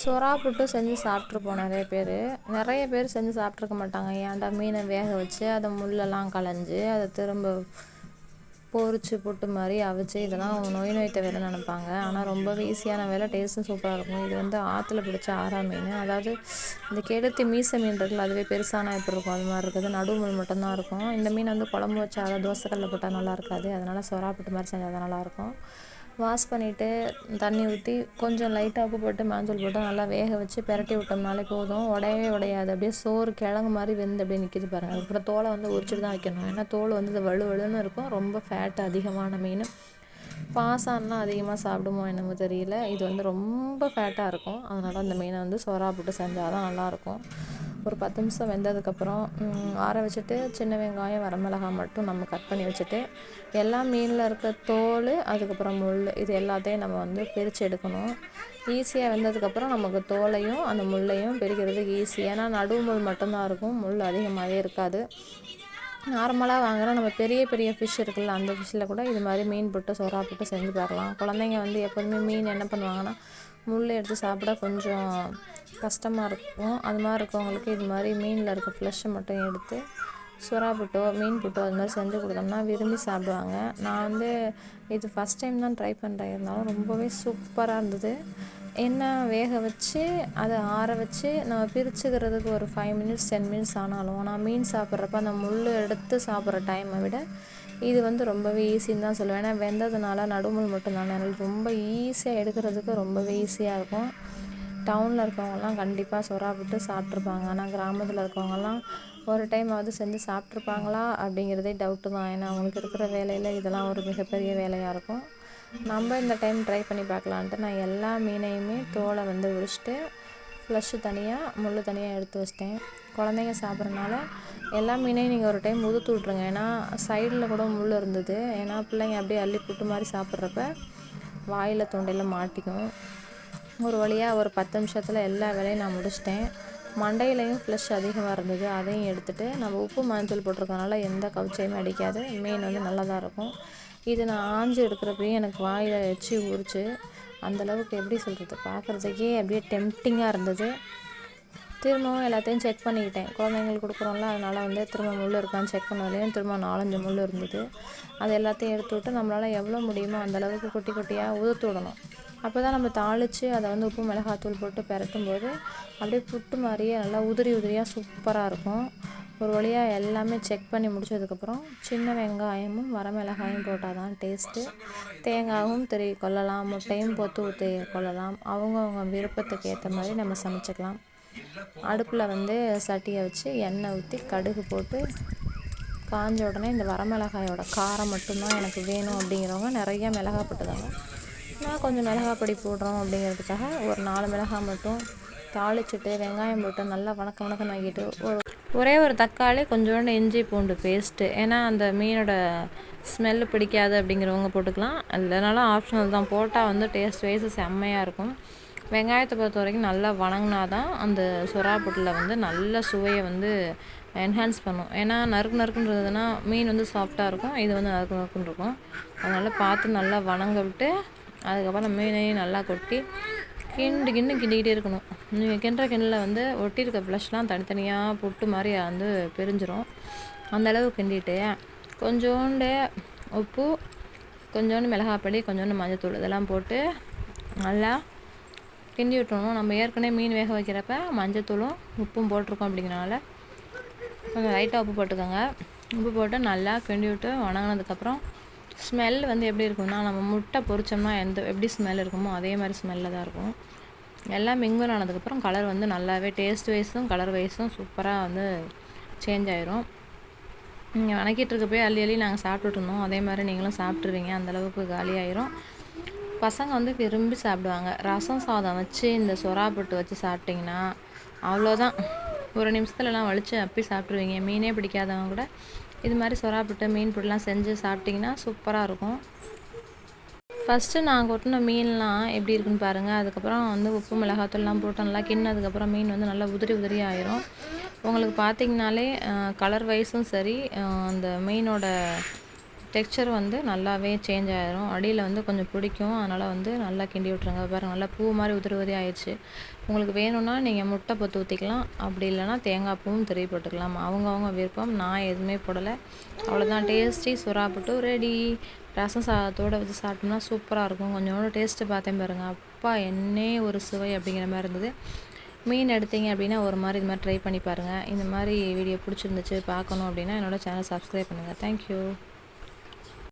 சுறா புட்டு செஞ்சு சாப்பிட்ருப்போம் நிறைய பேர். நிறைய பேர் செஞ்சு சாப்பிட்ருக்க மாட்டாங்க. ஏன்டா மீனை வேக வச்சு அதை முள்ளெல்லாம் களைஞ்சு அதை திரும்ப பொரிச்சு புட்டு மாதிரி அவிச்சு இதெல்லாம் நோய் நோய்த்த வேலை நினைப்பாங்க. ஆனால் ரொம்பவே ஈஸியான வேலை. டேஸ்ட்டும் சூப்பராக இருக்கும். இது வந்து ஆற்றுல பிடிச்ச ஆறா மீன். அதாவது இந்த கெடுத்து மீசை மீன் இருக்குல்ல அதுவே பெருசானா எப்படி இருக்கும். அது மாதிரி இருக்குது. நடுவுமல் மட்டும்தான் இருக்கும். இந்த மீன் வந்து குழம்பு வச்சா அதை தோசைக்கல்லில் போட்டால் நல்லா இருக்காது. அதனால் சுறா புட்டு மாதிரி செஞ்சால் தான் நல்லாயிருக்கும் வாஷ் பண்ணிவிட்டு தண்ணி ஊற்றி கொஞ்சம் லைட்டாக உப்பு போட்டு மஞ்சள் போட்டு நல்லா வேக வச்சு பிரட்டி விட்டோம்னாலே போதும். உடையவே உடையாது. அப்படியே சோறு கிழங்கு மாதிரி வெந்து அப்படியே நிற்கிது பாருங்கள் அதுக்கப்புறம் தோலை வந்து உரிச்சிட்டு தான் வைக்கணும். ஏன்னா தோல் வந்து இது வலு வலுன்னு இருக்கும். ரொம்ப ஃபேட் அதிகமான மீன். பாசான்லாம் அதிகமாக சாப்பிடுமோ என்னமோ தெரியல. இது வந்து ரொம்ப ஃபேட்டாக இருக்கும். அதனால் அந்த மீனை வந்து சோறா போட்டு செஞ்சால் தான் நல்லாயிருக்கும் ஒரு பத்து நிமிஷம் வெந்ததுக்கப்புறம் ஆற வச்சுட்டு சின்ன வெங்காயம் வரமிளகாய் மட்டும் நம்ம கட் பண்ணி வச்சுட்டு எல்லா மீனில் இருக்க தோல் அதுக்கப்புறம் முள் இது எல்லாத்தையும் நம்ம வந்து பிரித்து எடுக்கணும். ஈஸியாக வெந்ததுக்கப்புறம் நமக்கு தோலையும் அந்த முள்ளையும் பிரிக்கிறதுக்கு ஈஸி ஏன்னா நடு முள் மட்டும்தான் இருக்கும் முள் அதிகமாகவே இருக்காது. நார்மலாக வாங்குகிற நம்ம பெரிய பெரிய ஃபிஷ் இருக்குல்ல அந்த ஃபிஷ்ஷில் கூட இது மாதிரி மீன் போட்டு சொரா போட்டு செஞ்சு பார்க்கலாம் குழந்தைங்க வந்து எப்போதுமே மீன் என்ன பண்ணுவாங்கன்னா முள் எடுத்து சாப்பிட கொஞ்சம் கஷ்டமாக இருக்கும். அது மாதிரி இருக்கவங்களுக்கு இது மாதிரி மீனில் இருக்க ஃப்ளஷை மட்டும் எடுத்து சுறா புட்டோ மீன் புட்டோ அது மாதிரி செஞ்சு கொடுத்தோம்னா விரும்பி சாப்பிடுவாங்க. நான் வந்து இது ஃபஸ்ட் டைம் தான் ட்ரை பண்ணுறேன் இருந்தாலும் ரொம்பவே சூப்பராக இருந்தது. என்ன வேக வச்சு அதை ஆற வச்சு நம்ம பிரிச்சுக்கிறதுக்கு ஒரு ஃபைவ் மினிட்ஸ் டென் மினிட்ஸ் ஆனாலும் நான் மீன் சாப்பிட்றப்ப அந்த முள் எடுத்து சாப்பிட்ற டைமை விட இது வந்து ரொம்பவே ஈஸின்னு தான் சொல்லுவேன். ஏன்னா வெந்ததுனால நடுமுள் மட்டும்தான். எனக்கு ரொம்ப ஈஸியாக எடுக்கிறதுக்கு ரொம்பவே ஈஸியாக இருக்கும். டவுனில் இருக்கவங்கலாம் கண்டிப்பாக சொரா விட்டு சாப்பிட்ருப்பாங்க ஆனால் கிராமத்தில் இருக்கவங்கலாம் ஒரு டைமாவது செஞ்சு சாப்பிட்ருப்பாங்களா அப்படிங்கிறதே டவுட்டு தான். ஏன்னா அவங்களுக்கு இருக்கிற வேலையில் இதெல்லாம் ஒரு மிகப்பெரிய வேலையாக இருக்கும். நம்ம இந்த டைம் ட்ரை பண்ணி பார்க்கலான்ட்டு நான் எல்லா மீனையுமே தோலை வந்து உரிச்சிட்டு ஃப்ளஷ்ஷு தனியாக முள் தனியாக எடுத்து வச்சிட்டேன். குழந்தைங்க சாப்பிட்றனால எல்லா மீனையும் நீங்கள் ஒரு டைம் உதுத்து விட்ருங்க ஏன்னா சைடில் கூட முள் இருந்தது. ஏன்னா பிள்ளைங்க அப்படியே அள்ளி புட்டு மாதிரி சாப்பிட்றப்ப வாயில் தொண்டையில் மாட்டிக்கும். ஒரு வழியாக ஒரு பத்து நிமிஷத்தில் எல்லா வேலையும் நான் முடிச்சிட்டேன். மண்டையிலையும் ஃப்ளஷ் அதிகமாக இருந்தது. அதையும் எடுத்துகிட்டு நம்ம உப்பு மஞ்சள் போட்டிருக்கனால எந்த கவுச்சையுமே அடிக்காது. மீன் வந்து நல்லா தான் இருக்கும். இது நான் ஆஞ்சு எடுக்கிறப்பையும் எனக்கு வாயில் வச்சு ஊறிச்சு. அந்தளவுக்கு எப்படி சொல்கிறது பார்க்குறதுக்கே அப்படியே டெம்டிங்காக இருந்தது. திரும்பவும் எல்லாத்தையும் செக் பண்ணிக்கிட்டேன். குழந்தைங்களுக்கு கொடுக்குறோம்ல அதனால் வந்து திரும்ப முள் இருக்கான்னு செக் பண்ணலையும் திரும்ப நாலஞ்சு முள் இருந்தது. அது எல்லாத்தையும் எடுத்து விட்டு நம்மளால் எவ்வளோ முடியுமோ அந்தளவுக்கு குட்டி குட்டியாக உதுத்து விடணும். அப்போ தான் நம்ம தாளித்து அதை வந்து உப்பு மிளகாத்தூள் போட்டு பெரட்டும் போது அப்படியே புட்டு மாதிரியே நல்லா உதிரி உதிரியாக சூப்பராக இருக்கும். ஒரு வழியாக எல்லாமே செக் பண்ணி முடிச்சதுக்கப்புறம் சின்ன வெங்காயமும் வரமிளகாயும் போட்டால் தான் டேஸ்ட்டு தேங்காயும் திருவி கொள்ளலாம் முட்டையும் பொத்து ஊற்றி கொள்ளலாம். அவங்கவுங்க விருப்பத்துக்கு ஏற்ற மாதிரி நம்ம சமைச்சிக்கலாம். அடுப்பில் வந்து சட்டியை வச்சு எண்ணெய் ஊற்றி கடுகு போட்டு காஞ்ச உடனே இந்த வரமிளகாயோட காரம் மட்டும்தான் எனக்கு வேணும் அப்படிங்கிறவங்க நிறையா மிளகா போட்டுதாங்க. நான் கொஞ்சம் மிளகா பொடி போடுறோம் அப்படிங்கிறதுக்காக ஒரு நாலு மிளகாய் மட்டும் தாளிச்சுட்டு வெங்காயம் போட்டு நல்லா வணக்க வணக்கம் ஆகிட்டு ஒரு ஒரே ஒரு தக்காளி கொஞ்சோண்டு இஞ்சி பூண்டு பேஸ்ட்டு ஏன்னா அந்த மீனோட ஸ்மெல்லு பிடிக்காது அப்படிங்கிறவங்க போட்டுக்கலாம். இல்லைனாலும் ஆப்ஷனல் தான். போட்டால் வந்து டேஸ்ட் வைஸ் செம்மையாக இருக்கும். வெங்காயத்தை பொறுத்த வரைக்கும் நல்லா வணங்கினா தான் அந்த சுறா புட்டில் வந்து நல்ல சுவையை வந்து என்ஹான்ஸ் பண்ணும். ஏன்னா நறுக்கு நறுக்குன்றதுன்னா மீன் வந்து சாஃப்டாக இருக்கும். இது வந்து நறுக்கு நறுக்குன்னு இருக்கும். அதனால் பார்த்து நல்லா வணங்க விட்டு அதுக்கப்புறம் மீனையும் நல்லா கொட்டி கிண்டு கிண்டு கிண்டிக்கிட்டே இருக்கணும். நீங்கள் கிண்டுற கிண்டில் வந்து ஒட்டியிருக்க ஃப்ளஷ்லாம் தனித்தனியாக புட்டு மாதிரி வந்து பிரிஞ்சிரும். அந்தளவு கிண்டிட்டு கொஞ்சோண்டு உப்பு கொஞ்சோண்டு மிளகாப்பொடி கொஞ்சோண்டு மஞ்சத்தூள் இதெல்லாம் போட்டு நல்லா கிண்டி விட்டுறணும். நம்ம ஏற்கனவே மீன் வேக வைக்கிறப்ப மஞ்சத்தூளும் உப்பும் போட்டிருக்கோம் அப்படிங்கிறனால கொஞ்சம் லைட்டாக உப்பு போட்டுக்கோங்க. உப்பு போட்டு நல்லா கிண்டி விட்டு வணங்கினதுக்கப்புறம் ஸ்மெல் வந்து எப்படி இருக்கும்னா நம்ம முட்டை பொரிச்சோம்னா எந்த எப்படி ஸ்மெல் இருக்குமோ அதே மாதிரி ஸ்மெல்லில் தான் இருக்கும். எல்லாம் மிங்கல் ஆனதுக்கப்புறம் கலர் வந்து நல்லாவே டேஸ்ட் வைஸும் கலர் வைஸும் சூப்பராக வந்து சேஞ்ச் ஆயிரும். நீங்கள் வணக்கிட்டு போய் அள்ளி அள்ளி நாங்கள் சாப்பிட்டுட்டு இருந்தோம். அதே மாதிரி நீங்களும் சாப்பிட்ருவீங்க அந்தளவுக்கு காலியாயிரும் பசங்க வந்து விரும்பி சாப்பிடுவாங்க. ரசம் சாதம் வச்சு இந்த சொரா பொட்டு வச்சு சாப்பிட்டிங்கன்னா அவ்வளோதான் ஒரு நிமிஷத்துலலாம் வலிச்சு அப்பி சாப்பிட்ருவீங்க மீனே பிடிக்காதவங்க கூட இது மாதிரி சொரா புட்டு மீன் புட்டுலாம் செஞ்சு சாப்பிட்டிங்கன்னா சூப்பராக இருக்கும். ஃபஸ்ட்டு நான் கொட்டின மீன்லாம் எப்படி இருக்குன்னு பாருங்கள் அதுக்கப்புறம் வந்து உப்பு மிளகாத்தூள்லாம் போட்டு நல்லா கிண்ணதுக்கப்புறம் மீன் வந்து நல்லா உதிரி உதிரி ஆயிரும். உங்களுக்கு பார்த்திங்கனாலே கலர் வைஸும் சரி அந்த மீனோட டெக்ஸ்சர் வந்து நல்லாவே சேஞ்ச் ஆயிரும். அடியில் வந்து கொஞ்சம் பிடிக்கும். அதனால் வந்து நல்லா கிண்டி விட்ருங்க பாருங்கள் நல்லா பூ மாதிரி உதிரி ஆயிடுச்சு. உங்களுக்கு வேணும்னா நீங்கள் முட்டை பொத்து ஊற்றிக்கலாம் அப்படி இல்லைனா தேங்காய் பூவும் திருவி போட்டுக்கலாம். அவங்கவுங்க விருப்பம். நான் எதுவுமே போடலை. அவ்வளோதான் டேஸ்டி சுறா புட்டு ரெடி ரசம் சாதத்தோடு வச்சு சாப்பிட்டோம்னா சூப்பராக இருக்கும். கொஞ்சோண்டு டேஸ்ட்டு பார்த்தேன் பாருங்கள் அப்பா என்னே ஒரு சுவை அப்படிங்கிற மாதிரி இருந்தது. மீன் எடுத்தீங்க அப்படின்னா ஒரு மாதிரி இது மாதிரி ட்ரை பண்ணி பாருங்கள் இந்த மாதிரி வீடியோ பிடிச்சிருந்துச்சு பார்க்கணும் அப்படின்னா என்னோடய சேனல் சப்ஸ்கிரைப் பண்ணுங்கள் தேங்க்யூ